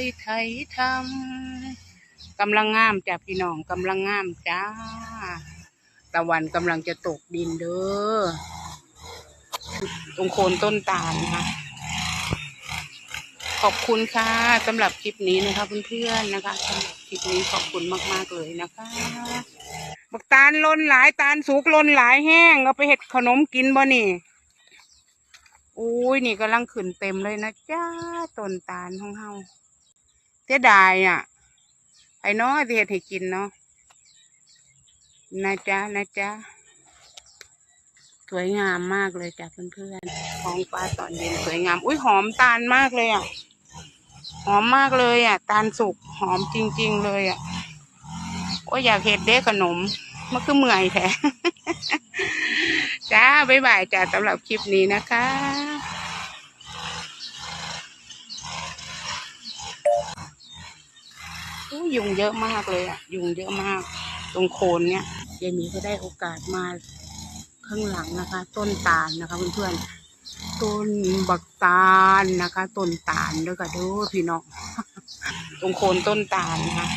ยไทยทำกำลังงามจ้ะพี่น้องกำลังงามจ้า ตะวันกำลังจะตกดินเด้อตรงโคนต้นตาลค่ะขอบคุณค่ะสำหรับคลิปนี้นะคะเพื่อนๆนะคะสำหรับคลิปนี้ขอบคุณมากๆเลยนะคะบักตาลลนหลายตาลสุกลนหลายแห้งเอาไปเห็ดขนมกินบ่นี่อุ้ยนี่กำลังขึ้นเต็มเลยนะจ้าต้นตาลของเฮา สียดายอะไอ้น้อยที่เห็ดให้กินเนาะนะจ๊ะนะจ๊ะสวยงามมากเลยจ้ะเพื่อนๆท้องฟ้าตอนเย็นสวยงาม อุ้ยหอมตาลมากเลยอะ หอมมากเลยอะ ตาลสุกหอมจริง ๆ เลยอะ โอ้อยากเห็ดเด้ขนมมันคือเมื่อยแท้จ้าบ๊ายบายจ้าสำหรับคลิปนี้นะคะอู้ ยุงเยอะมากเลยอะ ยุงเยอะมาก ตรงโคนเนี้ยยายหมีก็ได้โอกาสมาข้างหลังนะคะ ต้นตาลนะคะเพื่อนๆต้นบักตาลนะคะ ต้นตาลด้วยกันด้วยพี่น้องตรงโคนต้นตาลนะคะ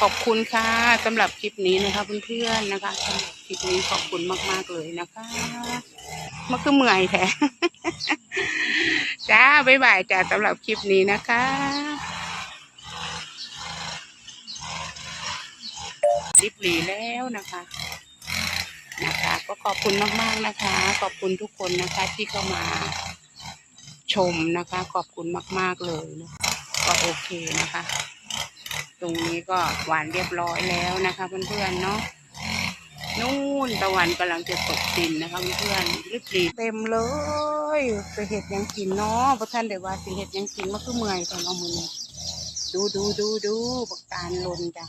ขอบคุณค่ะสำหรับคลิปนี้นะคะเพื่อนๆนะคะสำหรับคลิปนี้ขอบคุณมากๆเลยนะคะมันคือเมื่อยแท้จ้าบ๊ายบายจ้าสำหรับคลิปนี้นะคะ ริบหลีแล้วนะคะนะคะ ก็ขอบคุณมากๆนะคะ ขอบคุณทุกคนนะคะ ที่เข้ามาชมนะคะ ขอบคุณมาก ๆเลยนะก็โอเคนะคะ ตรงนี้ก็หวานเรียบร้อยแล้วนะคะเพื่อนๆเนาะนู่นตะวันกำลังจะตกดินนะคะเพื่อนๆรีบรีเต็มเลยไปเห็ดยังกินเนาะพระท่านเดี๋ยวว่าสิเห็ดยังกินมันคือเมื่อยตอนเอามือดูดูดูดูปักตาลลนจ้ะ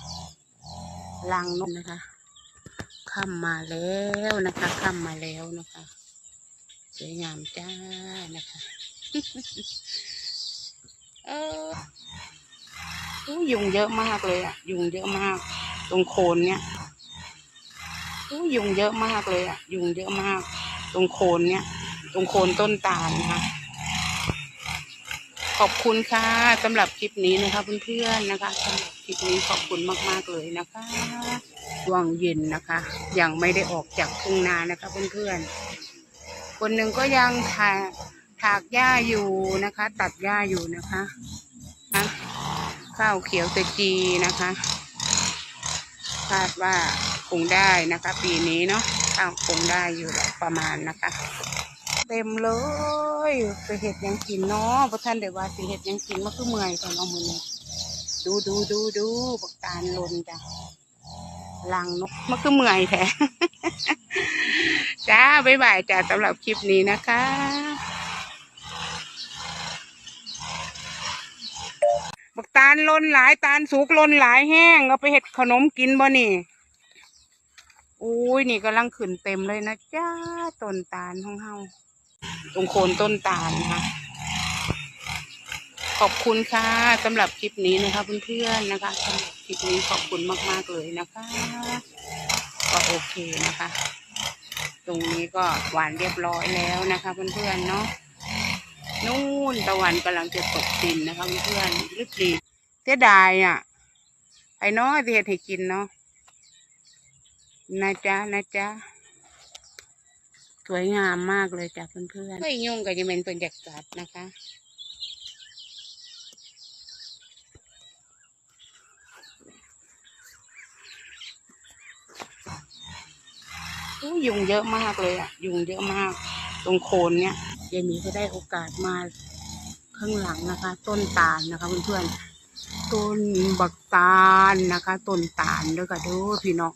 ลังนกนะคะค่ำมาแล้วนะคะค่ำมาแล้วนะคะ สวยงามจ้านะคะเอออู้ยุงเยอะมากเลยอะยุงเยอะมาก ตรงโคนเนี้ยอู้ยุงเยอะมากเลยอะยุงเยอะมาก ตรงโคนเนี้ยตรงโคนต้นตาลนะคะ ขอบคุณค่ะสำหรับคลิปนี้นะคะเพื่อนๆนะคะสำหรับคลิปนี้ขอบคุณมากๆเลยนะคะช่วงเย็นนะคะ ยังไม่ได้ออกจากทุ่งนานะคะเพื่อนๆคนหนึ่งก็ยังถาถากหญ้าอยู่นะคะ ตัดหญ้าอยู่นะคะข้าวเขียวตะจีนะคะคาดว่าคงได้นะคะ ปีนี้เนาะข้าวคงได้อยู่ประมาณนะคะ เต็มเลย ไปเห็ดยังกินเนาะพระท่านเดี๋ยวว่าสิเห็ดยังกินมันคือเมื่อยตอนเอามือนี้ดูดูดูดูปักตาลลนจ้ะลังนกมันคือเมื่อยแท้จ้าบ๊ายบายจ้าสำหรับคลิปนี้นะคะบักตาลลนหลายตาลสุกลนหลายแห้งเอาไปเห็ดขนมกินบ่นี่อุ้ยนี่กำลังขึ้นเต็มเลยนะจ้าต้นตาลของเฮา ตรงโคนต้นตาลนะคะ ขอบคุณค่ะสำหรับคลิปนี้นะคะเพื่อนๆนะคะสำหรับคลิปนี้ขอบคุณมากๆเลยนะคะ ก็โอเคนะคะ ตรงนี้ก็หวานเรียบร้อยแล้วนะคะเพื่อนๆเนาะนู่นตะวันกำลังจะตกดินนะคะเพื่อนๆรีบรีเสียดายอะไอ้น้อยที่เห็ดให้กินเนาะนะจ๊ะนะจ๊ะ สวยงามมากเลยจ้ะเพื่อนๆไม่ยุ่งกับจะเป็นเป็นจักกัดนะคะอู้ยุงเยอะมากเลยอะ ยุงเยอะมาก ตรงโคนเนี้ยยายมีก็ได้โอกาสมาข้างหลังนะคะ ต้นตาลนะคะเพื่อนๆต้นบักตาลนะคะต้นตาลด้วยกันด้วยพี่น้อง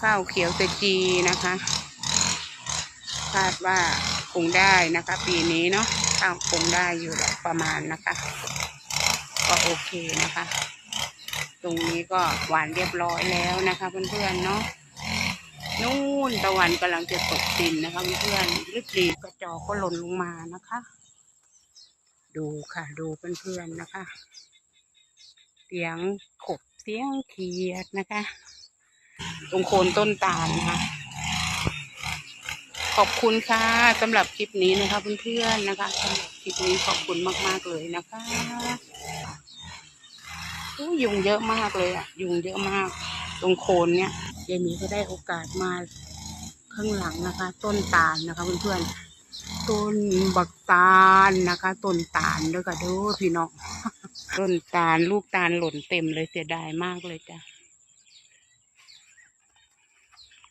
ข้าวเขียวเตจีนะคะ คาดว่าคงได้นะคะ ปีนี้เนาะข้าวคงได้อยู่แหละประมาณนะคะ ก็โอเคนะคะ ตรงนี้ก็หวานเรียบร้อยแล้วนะคะ เพื่อนๆเนาะนู่นตะวันกำลังจะตกดินนะคะเพื่อนๆรีบรีกระจอกก็หล่นลงมานะคะ ดูค่ะดูเพื่อนๆนะคะ เสียงขบเสียงเขียดนะคะ ตรงโคนต้นตาลนะคะ ขอบคุณค่ะสำหรับคลิปนี้นะคะเพื่อนๆนะคะสำหรับคลิปนี้ขอบคุณมากๆเลยนะคะอู้ยุงเยอะมากเลยอะยุงเยอะมาก ตรงโคนเนี้ยยายหมีก็ได้โอกาสมาข้างหลังนะคะ ต้นตาลนะคะ เพื่อนๆต้นบักตาลนะคะต้นตาลด้วยกันด้วยพี่น้องต้นตาลลูกตาลหล่นเต็มเลยเสียดายมากเลยจ้ะ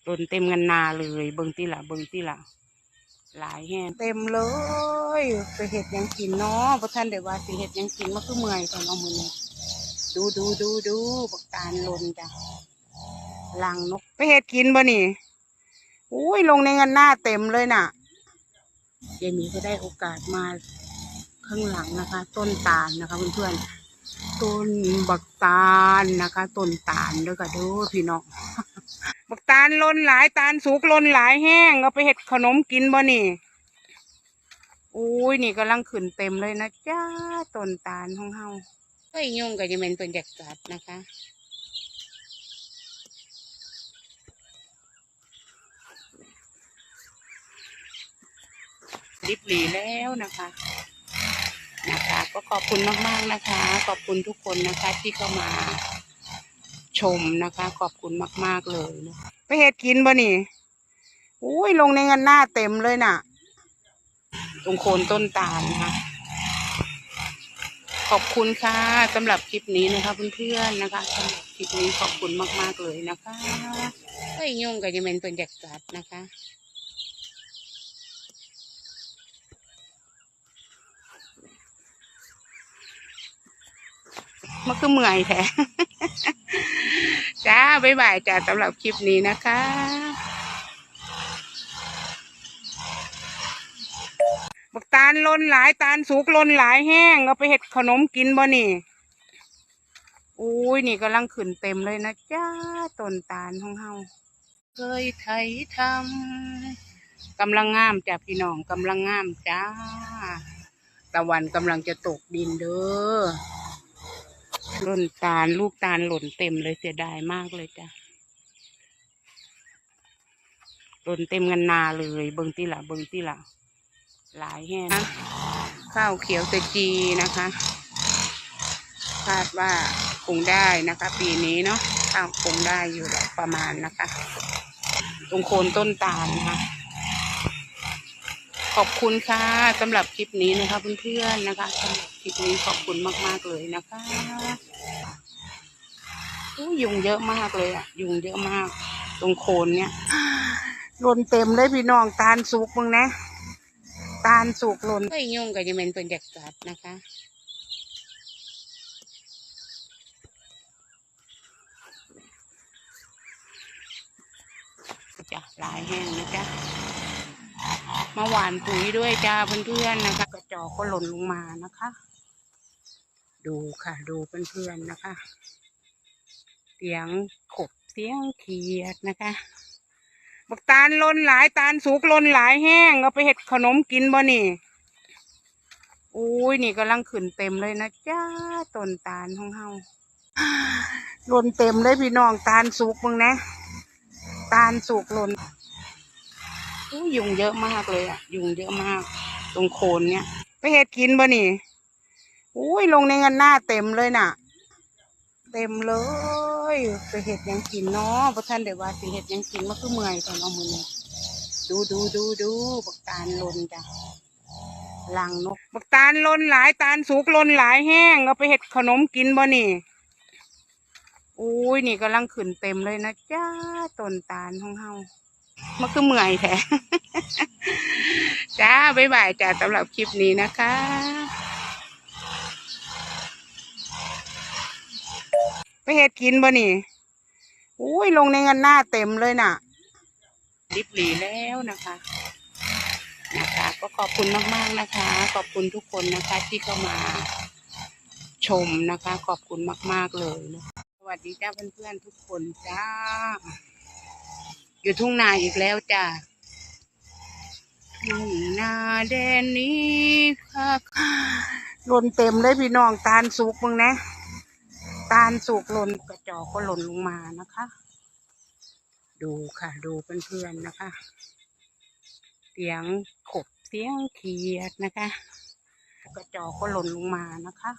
หล่นเต็มกันนาเลย เบิงที่ละเบิงที่ละหลายแห่เต็มเลยไปเห็ดยังกินเนาะพระท่านเดี๋ยวว่าสิเห็ดยังกินมันคือเมื่อยตอนเอามือนี้ดูดูดูดูบักตาลหล่นจ้ะลังนก ไปเห็ดกินบ่นี่อุ้ยลงในเงินหน้าเต็มเลยน่ะยายมีก็ได้โอกาสมาข้างหลังนะคะ ต้นตาลนะคะเพื่อนๆต้นบักตาลนะคะ ต้นตาลด้วยกันเด้อพี่น้อง บักตาลล้นหลายตาลสุกล้นหลายแห้งเอาไปเห็ดขนมกินบ่นี่อุ้ยนี่กำลังขึ้นเต็มเลยนะจ้าต้นตาลของเฮาก็ยยุ่งก็จะเป็นเป็นจักกัดนะคะริบหลีแล้วนะคะนะคะ ก็ขอบคุณมากๆนะคะ ขอบคุณทุกคนนะคะที่เข้ามา มนะคะ ขอบคุณมาก ๆ เลยนะไปเห็ดกินบ่นี่อุ้ยลงในเงินหน้าเต็มเลยน่ะ ตรงโคนต้นตาลนะคะขอบคุณค่ะสำหรับคลิปนี้นะคะเพื่อนๆนะคะสำหรับคลิปนี้ขอบคุณมาก ๆ เลยนะคะไอ้ยุ่งก็จะเป็นเป็นจักจัดนะคะ มันก็เมื่อยแท้จ้าบ๊ายบายจ้าสำหรับคลิปนี้นะคะบักตาลล้นหลายตาลสุกล้นหลายแห้งเอาไปเห็ดขนมกินบ่นี่อุ้ยนี่กำลังขึ้นเต็มเลยนะจ้าต้นตาลของเฮาเคยไถทำกำลังงามจ้าพี่น้องกำลังงามจ้าตะวันกำลังจะตกดินเด้อ ต้นตาลลูกตาลหล่นเต็มเลยเสียดายมากเลยจ้ะหล่นเต็มกันนาเลย เบิงที่ละเบิงที่ละหลายแห่นะข้าวเขียวเตจีนะคะคาดว่าคงได้นะคะ ปีนี้เนาะข้าวคงได้อยู่แหละประมาณนะคะ ตรงโคนต้นตาลนะคะขอบคุณค่ะสำหรับคลิปนี้นะคะเพื่อนๆนะคะ คลิปนี้ขอบคุณมาก ๆ เลยนะคะอู้ยุงเยอะมากเลยอะยุงเยอะมาก ตรงโคนเนี้ยหล่นเต็มเลยพี่น้องตาลสุกมึงนะ ตาลสุกหล่นก็ยุงก็จะเป็นเป็นจักกัดนะคะจ้ะลายแห้งนะจ๊ะมาหวานปุ๋ยด้วยจ้าเพื่อนๆนะคะ กระจอกก็หล่นลงมานะคะ ดูค่ะ ดูเพื่อนๆนะคะ เสียงขบเสียงเขียดนะคะบักตาลล้นหลายตาลสุกล้นหลายแห้งเอาไปเห็ดขนมกินบ่นี่อุ้ยนี่กำลังขึ้นเต็มเลยนะจ้าต้นตาลของเฮาล่นเต็มเลยพี่น้องตาลสุกมึงนะ ตาลสุกล่นอู้ยุงเยอะมากเลยอะยุงเยอะมาก ตรงโคนเนี้ยไปเห็ดกินบ่นี่ อุ้ยลงในเงินหน้าเต็มเลยน่ะ เต็มเลยไปเห็ดยังกินเนาะพระท่านเดี๋ยวว่าสิเห็ดยังกินมันคือเมื่อยตอนเอามือนี้ดูดูดูดูบักตาลลนจ้ะลังนกบักตาลลนหลายตาลสุกลนหลายแห้งเอาไปเห็ดขนมกินบ่นี่อุ้ยนี่กำลังขึ้นเต็มเลยนะจ้าต้นตาลของเฮามันคือเมื่อยแท้จ้าบ๊ายบายจ้าสำหรับคลิปนี้นะคะ ไปเห็ดกินบ่นี่อุ้ยลงในเงินหน้าเต็มเลยน่ะริบหลีแล้วนะคะนะคะก็ขอบคุณมากๆนะคะ ขอบคุณทุกคนนะคะที่เข้ามาชมนะคะ ขอบคุณมาก ๆเลยนะสวัสดีจ้าเพื่อนๆทุกคนจ้า อยู่ทุ่งนาอีกแล้วจ้าทุ่งนาแดนนี้ค่ะหล่นเต็มเลยพี่น้องตาลสุกมึงนะ ตาลสุกหล่นกระจอกก็หล่นลงมานะคะ ดูค่ะ ดูเพื่อนๆนะคะ เสียงขบเสียงเขียดนะคะ กระจอกก็หล่นลงมานะคะ